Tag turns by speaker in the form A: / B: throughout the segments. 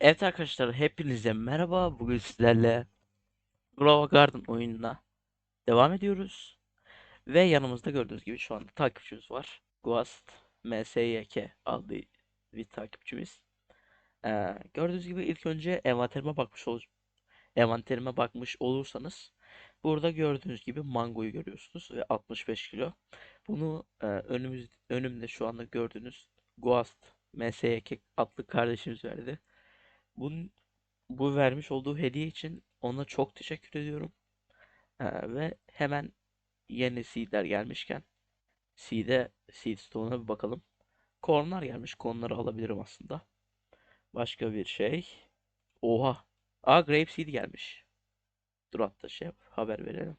A: Evet arkadaşlar hepinize merhaba. Bugün sizlerle Grova Garden oyununa devam ediyoruz. Ve yanımızda gördüğünüz gibi şu anda takipçimiz var. Guast MSYK adlı bir takipçimiz. Ee, gördüğünüz gibi ilk önce envanterime bakmış ol envanterime bakmış olursanız burada gördüğünüz gibi mangoyu görüyorsunuz ve 65 kilo. Bunu e, önümüz önümde şu anda gördüğünüz Guast MSYK adlı kardeşimiz verdi. Bunun bu vermiş olduğu hediye için ona çok teşekkür ediyorum. Ee, ve hemen yeni seedler gelmişken seed'e seed stone'a bir bakalım. Kornlar gelmiş. Kornları alabilirim aslında. Başka bir şey. Oha. Aa grape seed gelmiş. Dur hatta şey haber verelim.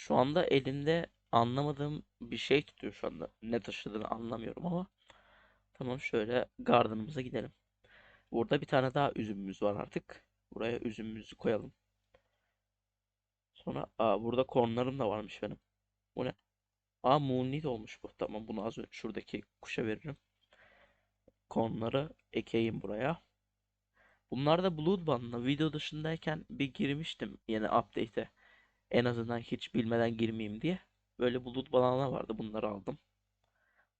A: Şu anda elinde anlamadığım bir şey tutuyor şu anda. Ne taşıdığını anlamıyorum ama tamam şöyle gardenımıza gidelim. Burada bir tane daha üzümümüz var artık. Buraya üzümümüzü koyalım. Sonra aa, burada kornlarım da varmış benim. Bu ne? Aa moonlit olmuş bu. Tamam bunu az önce şuradaki kuşa veririm. Kornları ekeyim buraya. Bunlar da Bloodborne'la video dışındayken bir girmiştim yeni update'e. En azından hiç bilmeden girmeyeyim diye. Böyle bulut balana vardı. Bunları aldım.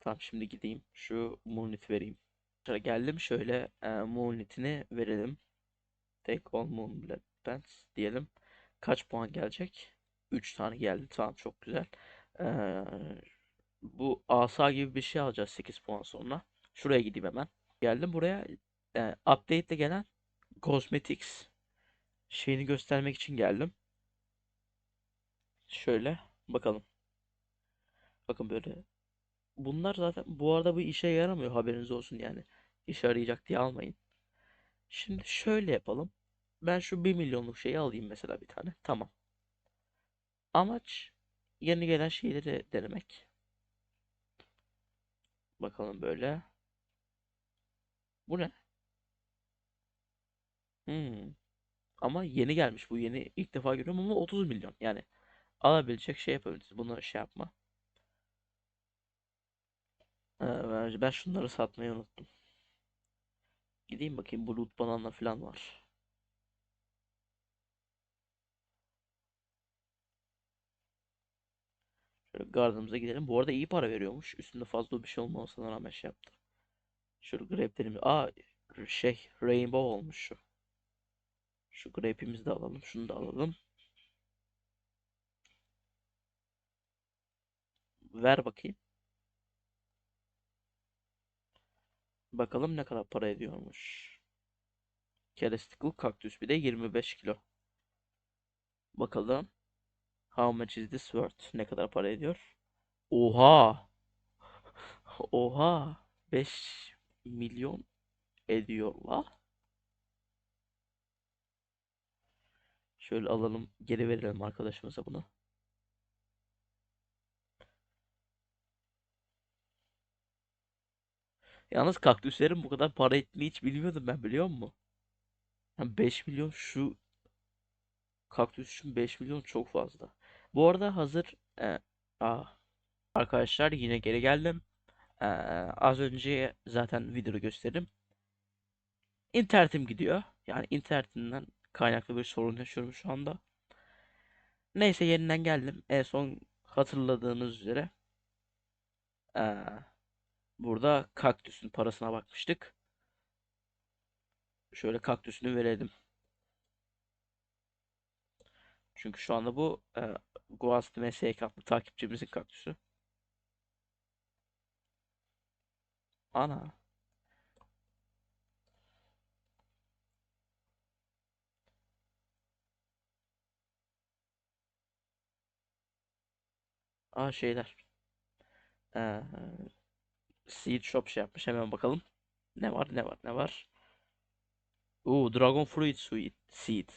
A: Tamam şimdi gideyim. Şu Moonlit vereyim. Geldim şöyle e, Moonlit'ini verelim. Take all Moonlit Pants diyelim. Kaç puan gelecek? 3 tane geldi. Tamam çok güzel. Ee, bu asa gibi bir şey alacağız 8 puan sonra. Şuraya gideyim hemen. Geldim buraya. E, update'de gelen Cosmetics şeyini göstermek için geldim. Şöyle bakalım. Bakın böyle. Bunlar zaten bu arada bu işe yaramıyor haberiniz olsun yani. İşe yarayacak diye almayın. Şimdi şöyle yapalım. Ben şu 1 milyonluk şeyi alayım mesela bir tane. Tamam. Amaç yeni gelen şeyleri denemek. Bakalım böyle. Bu ne? Hmm. Ama yeni gelmiş bu yeni ilk defa görüyorum ama 30 milyon yani alabilecek şey yapabiliriz. Bunu şey yapma. Ee, ben şunları satmayı unuttum. Gideyim bakayım bulut banana falan var. Şöyle gardenımıza gidelim. Bu arada iyi para veriyormuş. Üstünde fazla bir şey olmamasına rağmen şey yaptı. Şöyle grape'lerimiz. Aa şey rainbow olmuş şu. Şu grape'imizi de alalım. Şunu da alalım. Ver bakayım. Bakalım ne kadar para ediyormuş. Kerestickle kaktüs bir de 25 kilo. Bakalım. How much is this worth? Ne kadar para ediyor? Oha! Oha! 5 milyon ediyor la. Şöyle alalım, geri verelim arkadaşımıza bunu. Yalnız kaktüslerin bu kadar para ettiğini hiç bilmiyordum ben biliyor musun? Yani 5 milyon şu kaktüs için 5 milyon çok fazla. Bu arada hazır e, aa, arkadaşlar yine geri geldim. Ee, az önce zaten videoda gösterdim. İnternetim gidiyor. Yani internetimden kaynaklı bir sorun yaşıyorum şu anda. Neyse yeniden geldim. En son hatırladığınız üzere ee, burada kaktüsün parasına bakmıştık. Şöyle kaktüsünü verelim. Çünkü şu anda bu e, Goast MSK adlı takipçimizin kaktüsü. Ana. Aa şeyler. Ee, Seed Shop şey yapmış. Hemen bakalım. Ne var ne var ne var. Oo, Dragon Fruit Seed.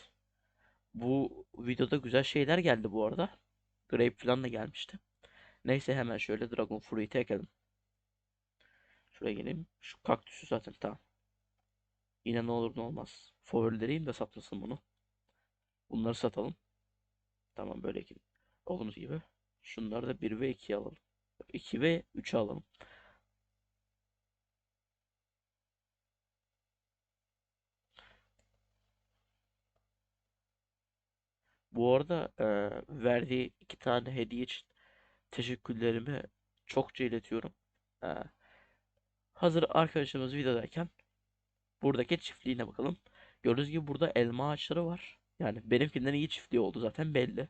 A: Bu videoda güzel şeyler geldi bu arada. Grape falan da gelmişti. Neyse hemen şöyle Dragon Fruit'i ekelim. Şuraya geleyim. Şu kaktüsü zaten tamam. Yine ne olur ne olmaz. Favorileriyim de satmasın bunu. Bunları satalım. Tamam böyle ekelim. Olduğumuz gibi. Şunları da 1 ve 2'ye alalım. 2 ve 3'e alalım. Bu arada e, verdiği iki tane hediye için teşekkürlerimi çokça iletiyorum. E, hazır arkadaşımız videodayken buradaki çiftliğine bakalım. Gördüğünüz gibi burada elma ağaçları var. Yani benimkinden iyi çiftliği oldu zaten belli.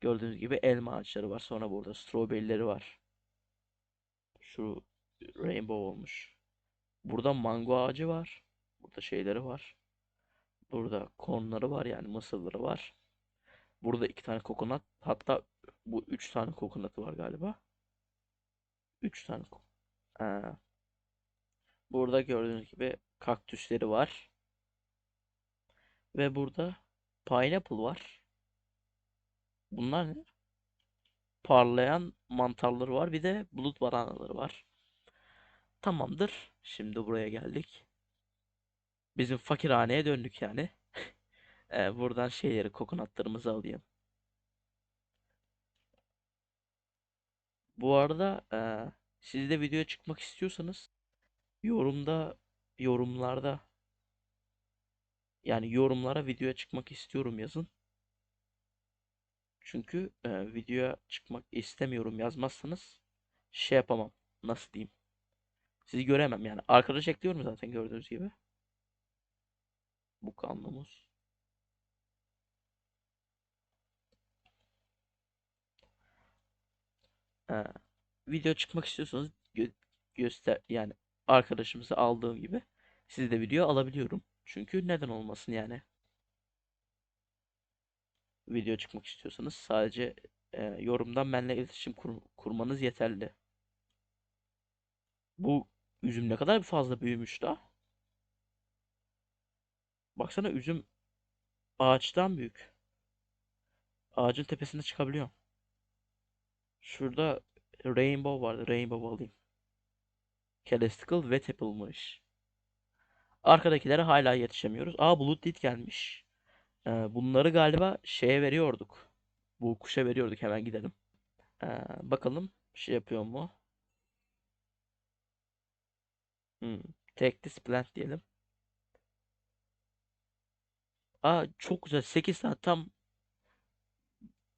A: Gördüğünüz gibi elma ağaçları var. Sonra burada strawberry'leri var. Şu rainbow olmuş. Burada mango ağacı var. Burada şeyleri var. Burada kornları var yani mısırları var. Burada iki tane kokonat. Hatta bu üç tane kokonatı var galiba. Üç tane. ko- Ee, burada gördüğünüz gibi kaktüsleri var. Ve burada pineapple var. Bunlar ne? Parlayan mantarları var. Bir de bulut bananaları var. Tamamdır. Şimdi buraya geldik. Bizim fakirhaneye döndük yani. Ee, buradan şeyleri, kokonatlarımızı alayım. Bu arada eee siz de videoya çıkmak istiyorsanız yorumda yorumlarda yani yorumlara videoya çıkmak istiyorum yazın. Çünkü eee, videoya çıkmak istemiyorum yazmazsanız şey yapamam. Nasıl diyeyim? Sizi göremem yani. Arkadaş ekliyorum zaten gördüğünüz gibi. Bu kanlımız. Video çıkmak istiyorsanız gö- göster yani arkadaşımızı aldığım gibi sizi de video alabiliyorum. Çünkü neden olmasın yani. Video çıkmak istiyorsanız sadece e, yorumdan benimle iletişim kur- kurmanız yeterli. Bu üzüm ne kadar fazla büyümüş da. Baksana üzüm ağaçtan büyük. Ağacın tepesine çıkabiliyor. Şurada rainbow vardı. Rainbow alayım. Celestial ve Apple'mış. Arkadakilere hala yetişemiyoruz. Aa Bulut Dit gelmiş. Ee, bunları galiba şeye veriyorduk. Bu kuşa veriyorduk. Hemen gidelim. Ee, bakalım şey yapıyor mu? Hmm. This plant diyelim. Aa çok güzel. 8 tane tam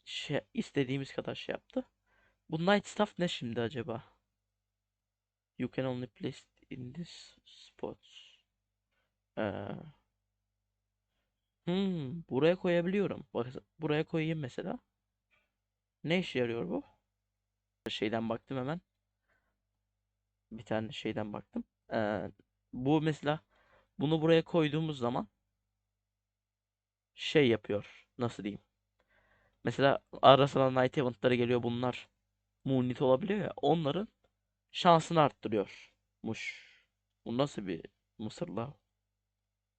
A: şey istediğimiz kadar şey yaptı. Bu night stuff ne şimdi acaba? You can only place in this spot. Ee, hmm, buraya koyabiliyorum. Bak buraya koyayım mesela. Ne işe yarıyor bu? Şeyden baktım hemen. Bir tane şeyden baktım. Ee, bu mesela bunu buraya koyduğumuz zaman şey yapıyor. Nasıl diyeyim? Mesela ara sıra Night Event'ları geliyor bunlar. Moonlit olabiliyor ya. Onların şansını arttırıyormuş. Bu nasıl bir mısırla?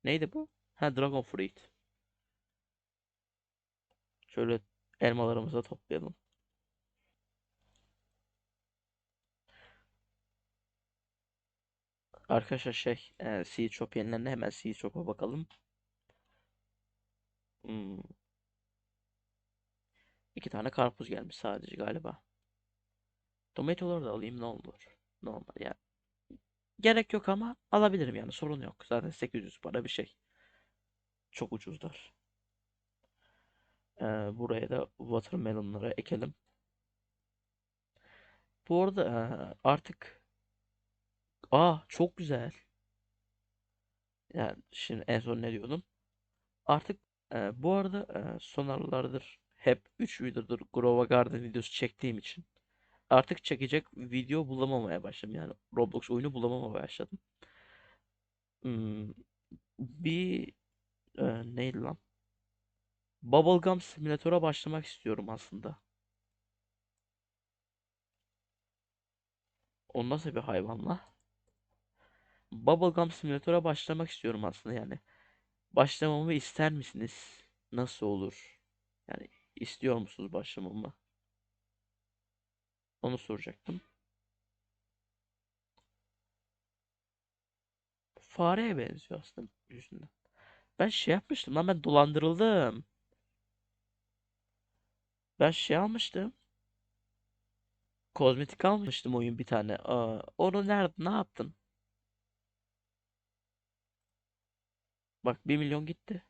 A: Neydi bu? Ha Dragon Fruit. Şöyle elmalarımızı toplayalım. Arkadaşlar şey, e, Seed Shop yenilerine hemen Seed Shop'a bakalım. Hmm. İki tane karpuz gelmiş sadece galiba. Tomatoları da alayım ne olur. Normal yani. Gerek yok ama alabilirim yani sorun yok. Zaten 800 para bir şey. Çok ucuzlar. Ee, buraya da watermelonları ekelim. Bu arada e, artık Aa çok güzel. Yani şimdi en son ne diyordum? Artık e, bu arada e, son aralardır hep 3 videodur Grova Garden videosu çektiğim için artık çekecek video bulamamaya başladım. Yani Roblox oyunu bulamamaya başladım. Hmm, bir e, neydi lan? Bubblegum Simulator'a başlamak istiyorum aslında. O nasıl bir hayvanla? Bubblegum Simulator'a başlamak istiyorum aslında yani. Başlamamı ister misiniz? Nasıl olur? Yani istiyor musunuz başlamamı? Onu soracaktım. Fareye benziyor aslında yüzünden. Ben şey yapmıştım lan ben dolandırıldım. Ben şey almıştım. Kozmetik almıştım oyun bir tane. Aa, onu nerede ne yaptın? Bak bir milyon gitti.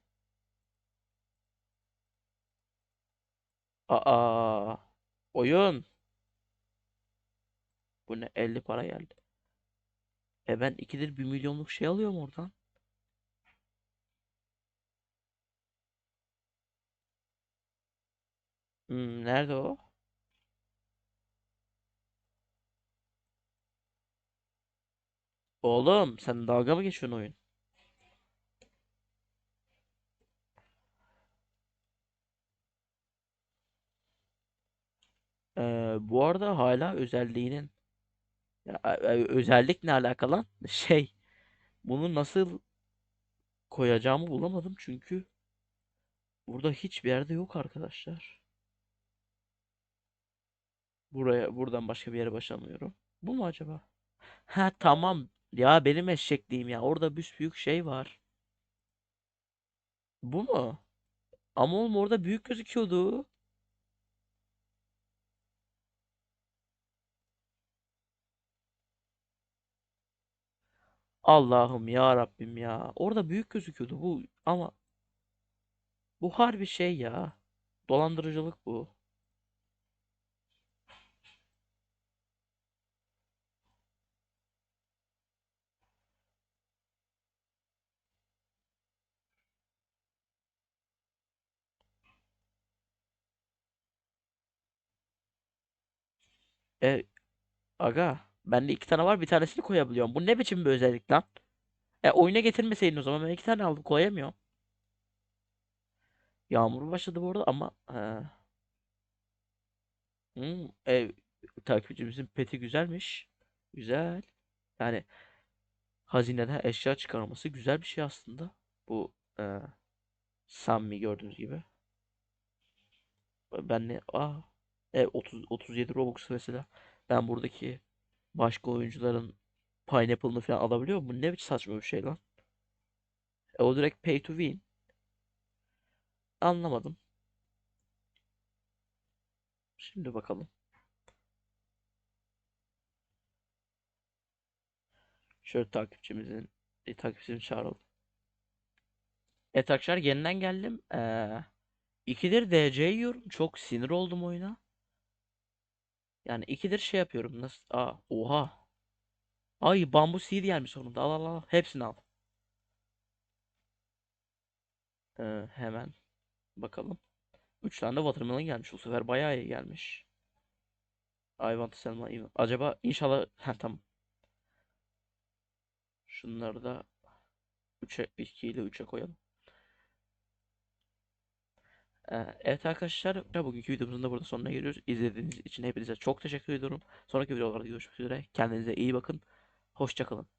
A: Aa, oyun. Bu ne 50 para geldi. E ben ikidir bir milyonluk şey alıyorum oradan. Hmm, nerede o? Oğlum sen dalga mı geçiyorsun oyun? Ee, bu arada hala özelliğinin ya, e, e, özellik ne alakalı? Şey bunu nasıl koyacağımı bulamadım çünkü burada hiçbir yerde yok arkadaşlar. Buraya buradan başka bir yere başlamıyorum. Bu mu acaba? Ha tamam. Ya benim eşekliğim ya. Orada büyük şey var. Bu mu? Ama oğlum orada büyük gözüküyordu. Allah'ım ya Rabbim ya. Orada büyük gözüküyordu bu ama bu harbi şey ya. Dolandırıcılık bu. E aga bende iki tane var bir tanesini koyabiliyorum. Bu ne biçim bir özellik lan? E oyuna getirmeseydin o zaman ben iki tane aldım koyamıyorum. Yağmur başladı bu arada ama. Hmm, e, takipçimizin peti güzelmiş. Güzel. Yani hazineden eşya çıkarması güzel bir şey aslında. Bu e, Sammi gördüğünüz gibi. Ben ne? Aa, e, 30 37 Robux mesela. Ben buradaki başka oyuncuların Pineapple'ını falan alabiliyor? Bu ne biçim saçma bir şey lan. E, o direkt pay to win. Anlamadım. Şimdi bakalım. Şöyle takipçimizin e, takipçimizi çağıralım. Evet arkadaşlar yeniden geldim. Ee, ikidir DC yiyorum. Çok sinir oldum oyuna. Yani ikidir şey yapıyorum. Nasıl? Aa, oha. Ay bambu seed gelmiş sonunda. Al al al. Hepsini al. Ee, hemen bakalım. 3 tane de watermelon gelmiş. Bu sefer bayağı iyi gelmiş. I want to sell my. Acaba inşallah ha tamam. Şunları da 3'e 2 ile 3'e koyalım. Evet arkadaşlar bugünkü videomuzun da burada sonuna geliyoruz. İzlediğiniz için hepinize çok teşekkür ediyorum. Sonraki videolarda görüşmek üzere. Kendinize iyi bakın. Hoşçakalın.